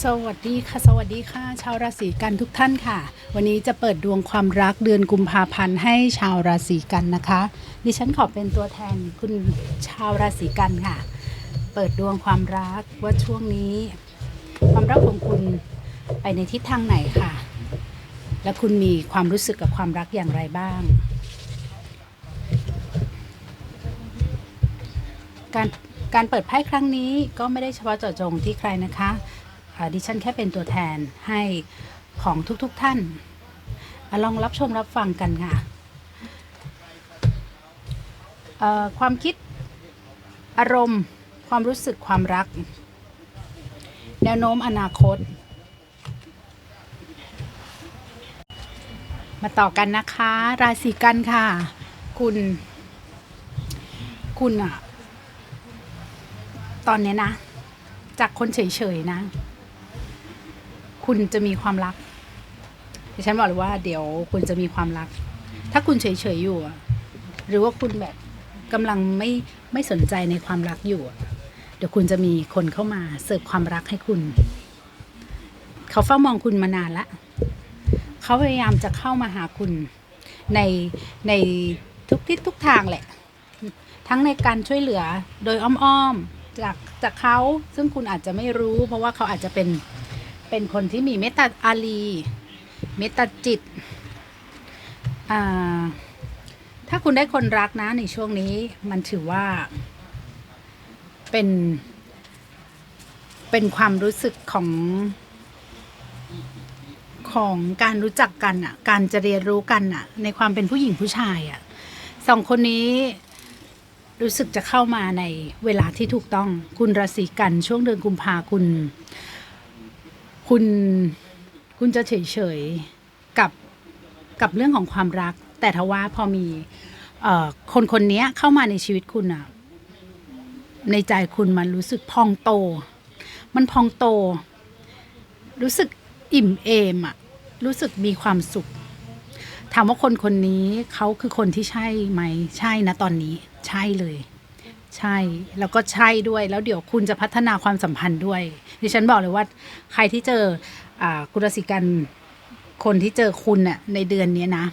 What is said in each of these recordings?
สวัสดีค่ะ สวัสดีค่ะ ชาวราศีกันทุกท่านค่ะ วันนี้จะเปิดดวงความรักเดือนกุมภาพันธ์ให้ชาวราศีกันนะคะ ดิฉันขอเป็นตัวแทนคุณชาวราศีกันค่ะ เปิดดวงความรักว่าช่วงนี้ ความรักของคุณไปในทิศทางไหนค่ะ และคุณมีความรู้สึกกับความรักอย่างไรบ้าง การการเปิดไพ่ครั้งนี้ก็ไม่ได้เฉพาะเจาะจงที่ใครนะคะ ดิฉันแค่เป็นตัวแทนให้ของทุกๆทท่านอลองรับชมรับฟังกันค่ะความคิดอารมณ์ ความรู้สึกความรัก แนวโน้มอนาคต มาต่อกันนะคะ ราศีกันค่ะ คุณ คุณอะตอนนี้นะ จากคนเฉยๆนะ คุณจะมีความรักดิฉันบอกเลยว่าเดี๋ยวคุณจะมีความรัก ถ้าคุณเฉยๆอยู่ หรือว่าคุณแบบกำลังไม่ไม่สนใจในความรักอยู่ เดี๋ยวคุณจะมีคนเข้ามาเสิร์ฟความรักให้คุณ เขาเฝ้ามองคุณมานานละเขาพยายามจะเข้ามาหาคุณในในทุกทิศทุกทางแหละ ทั้งในการช่วยเหลือโดยอ้อมๆจากจากเขาซึ่งคุณอาจจะไม่รู้ เพราะว่าเขาอาจจะเป็น เป็นคนที่มีเมตตาอารีเมตตาจิต ถ้าคุณได้คนรักนะในช่วงนี้มันถือว่าเป็น เป็นความรู้สึกของของการรู้จักกันอะ การจะเรียนรู้กันอะ ในความเป็นผู้หญิงผู้ชายอะสองคนนี้รู้สึกจะเข้ามาในเวลาที่ถูกต้องคุณราศีกันช่วงเดือนกุมภาคุณ คุณคุณจะเฉยเฉยๆกับกับเรื่องของความรัก แต่ทว่าพอมีอคนคนนี้เข้ามาในชีวิตคุณอะในใจคุณมันรู้สึกพองโต มันพองโต รู้สึกอิ่มเอมอะรู้สึกมีความสุข ถามว่าคนคนนี้เขาคือคนที่ใช่ไหม ใช่นะตอนนี้ ใช่เลย ใช่ แล้วก็ใช่ด้วย แล้วเดี๋ยวคุณจะพัฒนาความสัมพันธ์ด้วย ดิฉันบอกเลยว่า ใครที่เจออกุลศิกันคนที่เจอคุณน่ะในเดือนนี้นะ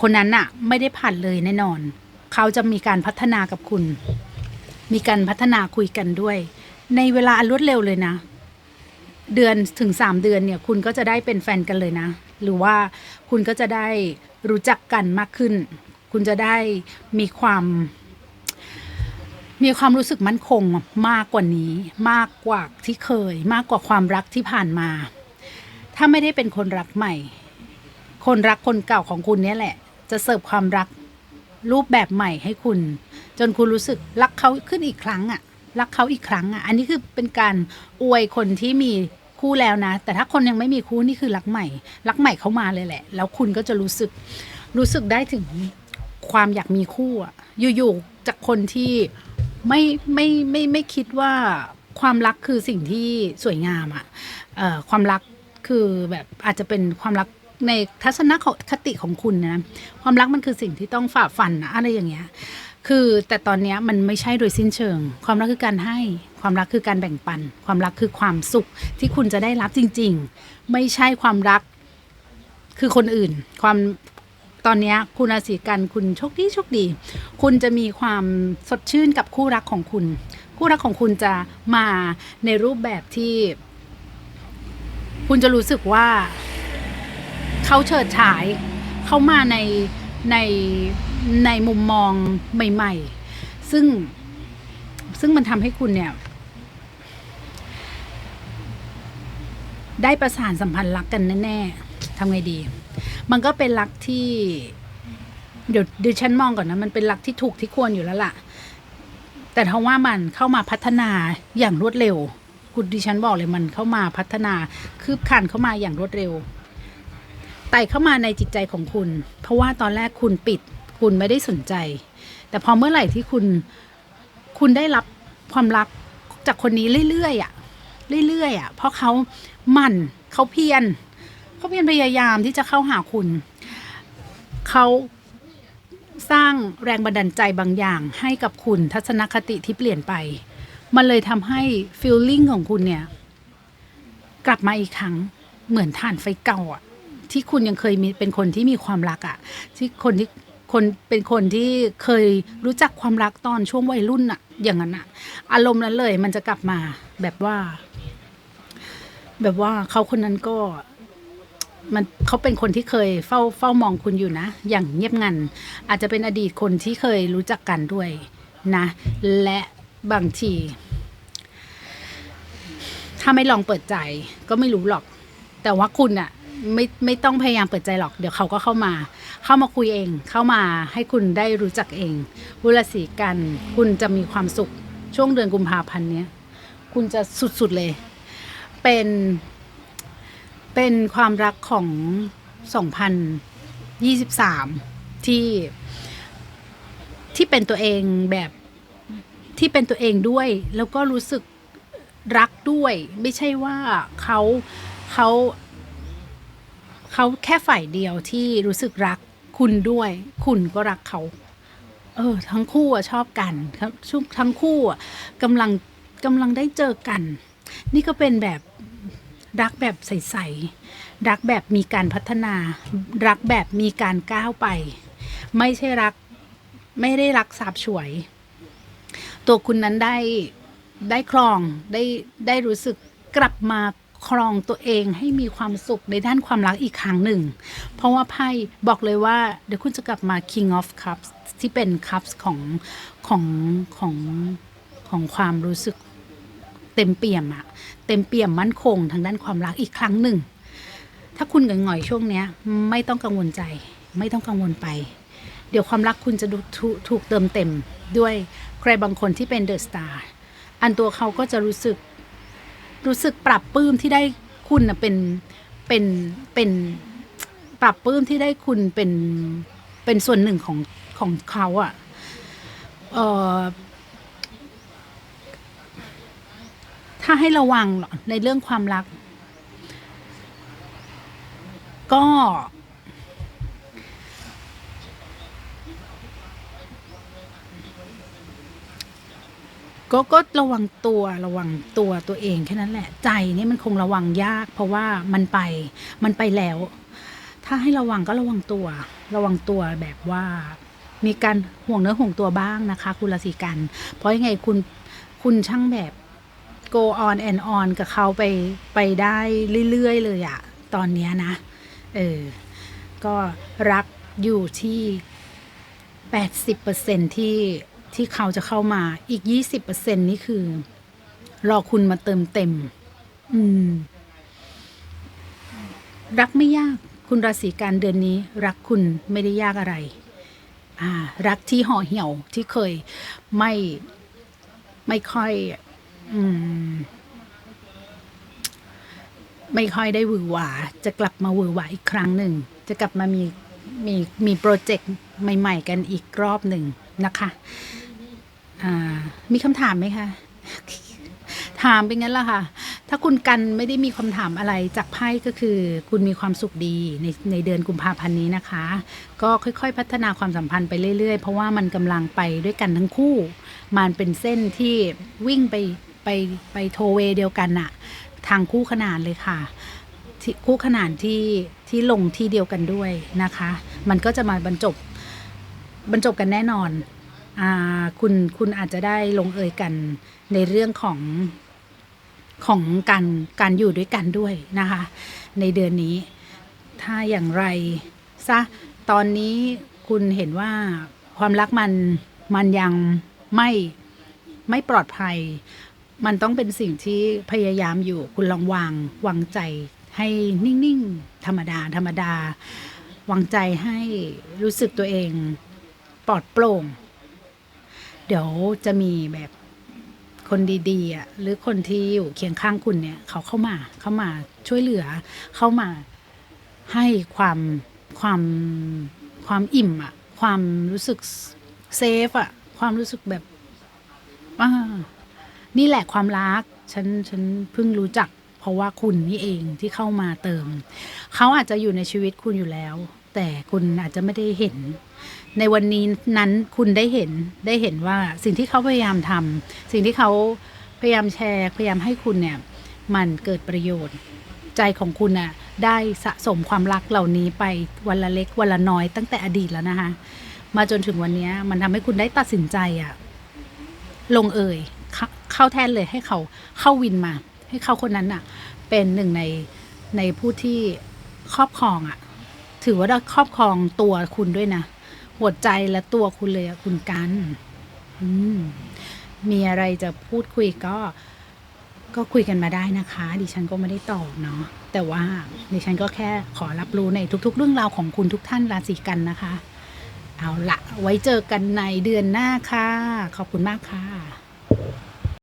คนนั้นน่ะ ไม่ได้ผ่านเลยแน่นอน เขาจะมีการพัฒนากับคุณ มีการพัฒนาคุยกันด้วย ในเวลาอันรวดเร็วเลยนะ เดือนถึงสามเดือนเนี่ย คุณก็จะได้เป็นแฟนกันเลยนะ หรือว่าคุณก็จะได้รู้จักกันมากขึ้น คุณจะได้มีความ มีความรู้สึกมั่นคงมากกว่านี้ มากกว่าที่เคย มากกว่าความรักที่ผ่านมา ถ้าไม่ได้เป็นคนรักใหม่ คนรักคนเก่าของคุณเนี่ยแหละ จะเสิร์ฟความรักรูปแบบใหม่ให้คุณ จนคุณรู้สึกรักเขาขึ้นอีกครั้งอะรักเขาอีกครั้งอะอันนี้คือเป็นการอวยคนที่มีคู่แล้วนะ แต่ถ้าคนยังไม่มีคู่นี่คือรักใหม่ รักใหม่เขามาเลยแหละ แล้วคุณก็จะรู้สึก รู้สึกได้ถึงความอยากมีคู่อะอยู่ๆจากคนที่ ไม่ไม่ไม่ไม่คิดว่าความรักคือสิ่งที่สวยงามอะเอ่อความรักคือแบบอาจจะเป็นความรักในทัศนคติของคุณนะความรักมันคือสิ่งที่ต้องฝ่าฟันนะอะไรอย่างเงี้ยคือแต่ตอนเนี้ยมันไม่ใช่โดยสิ้นเชิง ความรักคือการให้ ความรักคือการแบ่งปัน ความรักคือความสุขที่คุณจะได้รับจริง ๆ ไม่ใช่ความรักคือคนอื่น ความ ตอนนี้คุณราศีกันคุณโชคดีโชคดี คุณจะมีความสดชื่นกับคู่รักของคุณ คู่รักของคุณจะมาในรูปแบบที่ คุณจะรู้สึกว่าเขาเฉิดฉายเขามาในในในมุมมองใหม่ ๆ ซึ่งซึ่งมันทำให้คุณเนี่ย ได้ประสานสัมพันธ์รักกันแน่ๆำไงดี มันก็เป็นรักที่ เดี๋ยวดิฉันมองก่อนนะมันเป็นรักที่ถูกที่ควรอยู่แล้วล่ะ แต่ถ้าว่ามันเข้ามาพัฒนาอย่างรวดเร็ว คุณดิฉันบอกเลยมันเข้ามาพัฒนาคืบคลานเข้ามาอย่างรวดเร็วไต่เข้ามาในจิตใจของคุณ เพราะว่าตอนแรกคุณปิด คุณไม่ได้สนใจ แต่พอเมื่อไหร่ที่คุณคุณได้รับความรักจากคนนี้เรื่อยๆอะเรื่อยๆอะเพราะเขาหมั่นเขาเพียร เขาเพียรพยายามที่จะเข้าหาคุณ เขาสร้างแรงบันดาลใจบางอย่างให้กับคุณทัศนคติที่เปลี่ยนไป มันเลยทำให้ฟีลลิ่งของคุณเนี่ย กลับมาอีกครั้งเหมือนถ่านไฟเก่าอะที่คุณยังเคยมีเป็นคนที่มีความรักอะที่คนที่คนเป็นคนที่เคยรู้จักความรักตอนช่วงวัยรุ่นอะอย่างนั้นอะอารมณ์นั้นเลยมันจะกลับมาแบบว่า แบบว่าเขาคนนั้นก็ มันเขาเป็นคนที่เคยเฝ้าเฝ้ามองคุณอยู่นะ อย่างเงียบงัน อาจจะเป็นอดีตคนที่เคยรู้จักกันด้วยนะ และบางที ถ้าไม่ลองเปิดใจก็ไม่รู้หรอก แต่ว่าคุณอะไม่ไม่ต้องพยายามเปิดใจหรอก เดี๋ยวเขาก็เข้ามา เข้ามาคุยเอง เข้ามาให้คุณได้รู้จักเองวุลสีกัน คุณจะมีความสุขช่วงเดือนกุมภาพันธ์เนี้ย คุณจะสุดๆเลย เป็น เป็นความรักของ 2023 ที่ที่เป็นตัวเองแบบที่เป็นตัวเองด้วย แล้วก็รู้สึกรักด้วย ไม่ใช่ว่าเขาเขาเขาแค่ฝ่ายเดียวที่รู้สึกรักคุณด้วย คุณก็รักเขา เออ ทั้งคู่ชอบกันครับชุทั้งคู่กำลังกำลังได้เจอกัน นี่ก็เป็นแบบ รักแบบใสๆรักแบบมีการพัฒนา รักแบบมีการก้าวไป ไม่ใช่รักไม่ได้รักสาบฉวย ตัวคุณนั้นได้ได้ครองได้ได้รู้สึกกลับมาครองตัวเองให้มีความสุขในด้านความรักอีกครั้งหนึ่ง เพราะว่าไพ่บอกเลยว่า เดี๋ยวคุณจะกลับมา King of Cups ที่เป็น Cups ของของของของความรู้สึก เต็มเปี่ยมอะเต็มเปี่ยมมั่นคงทางด้านความรักอีกครั้งหนึ่ง ถ้าคุณหงอยๆช่วงเนี้ย ไม่ต้องกังวลใจ ไม่ต้องกังวลไป เดี๋ยวความรักคุณจะดูถูถูกเติมเต็มด้วยใครบางคนที่เป็นเดอะสตาร์อันตัวเขาก็จะรู้สึก รู้สึกปรับปื้มที่ได้คุณนะเป็นเป็นเป็นปรับปื้มที่ได้คุณเป็นเป็นส่วนหนึ่งของของเขาอะ่ะเออ ถ้าให้ระวังในเรื่องความรัก ก็ ก็ก็ระวังตัวระวังตัวตัวเองแค่นั้นแหละ ใจนี่มันคงระวังยาก เพราะว่ามันไปมันไปแล้ว ถ้าให้ระวังก็ระวังตัว ระวังตัวแบบว่ามีการห่วงเนื้อห่วงตัวบ้างนะคะ คุณราศีกัน เพราะยังไงคุณคุณช่างแบบ go on and on กับเขาไปไปได้เรื่อยๆเลยอะตอนนี้นะ เออ ก็รักอยู่ที่ 80%ที่ที่เขาจะเข้ามาอีก 20%นี่คือ รอคุณมาเติมเต็ม อืม รักไม่ยากคุณราศีกันเดือนนี้ รักคุณไม่ได้ยากอะไร อ่า รักที่ห่อเหี่ยวที่เคยไม่ไม่ค่อย ไม่ค่อยได้หวือหวา จะกลับมาหวือหวาอีกครั้งหนึ่ง จะกลับมามีมีมีโปรเจกต์ใหม่ ๆ กันอีกรอบหนึ่งนะคะมีคำถามไหมคะ ถามเป็นงั้นละค่ะ ถ้าคุณกันไม่ได้มีคำถามอะไรจากไพ่ก็คือ คุณมีความสุขดีในในเดือนกุมภาพันธ์นี้นะคะ ก็ค่อยๆ พัฒนาความสัมพันธ์ไปเรื่อยๆ เพราะว่ามันกำลังไปด้วยกันทั้งคู่ มันเป็นเส้นที่วิ่งไป ไปไปโทเวย์เดียวกันอะทางคู่ขนานเลยค่ะที่คู่ขนานที่ที่ลงที่เดียวกันด้วยนะคะ มันก็จะมาบรรจบบรรจบกันแน่นอนอ่าคุณคุณอาจจะได้ลงเอยกันในเรื่องของของการการอยู่ด้วยกันด้วยนะคะ ในเดือนนี้ ถ้าอย่างไรซะตอนนี้คุณเห็นว่าความรักมันมันยังไม่ไม่ปลอดภัย มันต้องเป็นสิ่งที่พยายามอยู่คุณลองวางวางใจให้นิ่งๆ ธรรมดา ธรรมดา วางใจให้รู้สึกตัวเองปลอดโปร่ง เดี๋ยวจะมีแบบคนดีๆอะหรือคนที่อยู่เคียงข้างคุณเนี่ย เขาเข้ามาเข้ามาช่วยเหลือ เข้ามาให้ความความความอิ่มอะ ความรู้สึกเซฟอะ ความรู้สึกแบบอ่า นี่แหละความรัก ฉันฉันเพิ่งรู้จัก เพราะว่าคุณนี่เองที่เข้ามาเติม เขาอาจจะอยู่ในชีวิตคุณอยู่แล้ว แต่คุณอาจจะไม่ได้เห็น ในวันนี้นั้นคุณได้เห็นได้เห็นว่าสิ่งที่เขาพยายามทำสิ่งที่เขาพยายามแชร์พยายามให้คุณเนี่ยมันเกิดประโยชน์ใจของคุณน่ะได้สะสมความรักเหล่านี้ไปวันละเล็กวันละน้อยตั้งแต่อดีตแล้วนะคะ มาจนถึงวันนี้มันทำให้คุณได้ตัดสินใจอะลงเอย เข้าแทนเลยให้เขาเข้าวินมา ให้เขาคนนั้นน่ะ เป็นหนึ่งในในผู้ที่ครอบครองอะถือว่าได้ครอบครองตัวคุณด้วยนะหัวใจและตัวคุณเลยอะคุณกัน อืมมีอะไรจะพูดคุยก็ก็คุยกันมาได้นะคะ ดิฉันก็ไม่ได้ตอบเนาะแต่ว่าดิฉันก็แค่ขอรับรู้ในทุก ๆ เรื่องราวของคุณทุกท่านราศีกันนะคะ เอาละไว้เจอกันในเดือนหน้าค่ะ ขอบคุณมากค่ะ